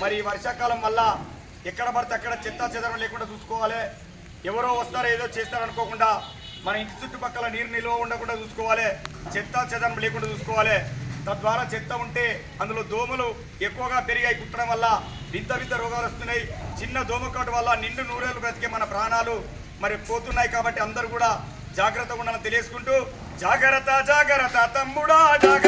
మరి వర్షాకాలం వల్ల ఎక్కడ పడితే అక్కడ చెత్త చెదరం లేకుండా చూసుకోవాలి. ఎవరో వస్తారో ఏదో చేస్తారనుకోకుండా మన ఇంటి చుట్టుపక్కల నీరు నిల్వ ఉండకుండా చూసుకోవాలి. చెత్త చెదరం లేకుండా చూసుకోవాలి. తద్వారా చెత్త ఉంటే అందులో దోమలు ఎక్కువగా పెరిగాయి కుట్టడం వల్ల వింత వింత రోగాలు వస్తున్నాయి. చిన్న దోమకాటు వల్ల నిండు నూరేళ్ళు బ్రతికే మన ప్రాణాలు మరి పోతున్నాయి కాబట్టి అందరూ కూడా జాగ్రత్తగా ఉండాలని తెలియసుకుంటూ జాగ్రత్త జాగ్రత్త తమ్ముడా జాగ్రత్త.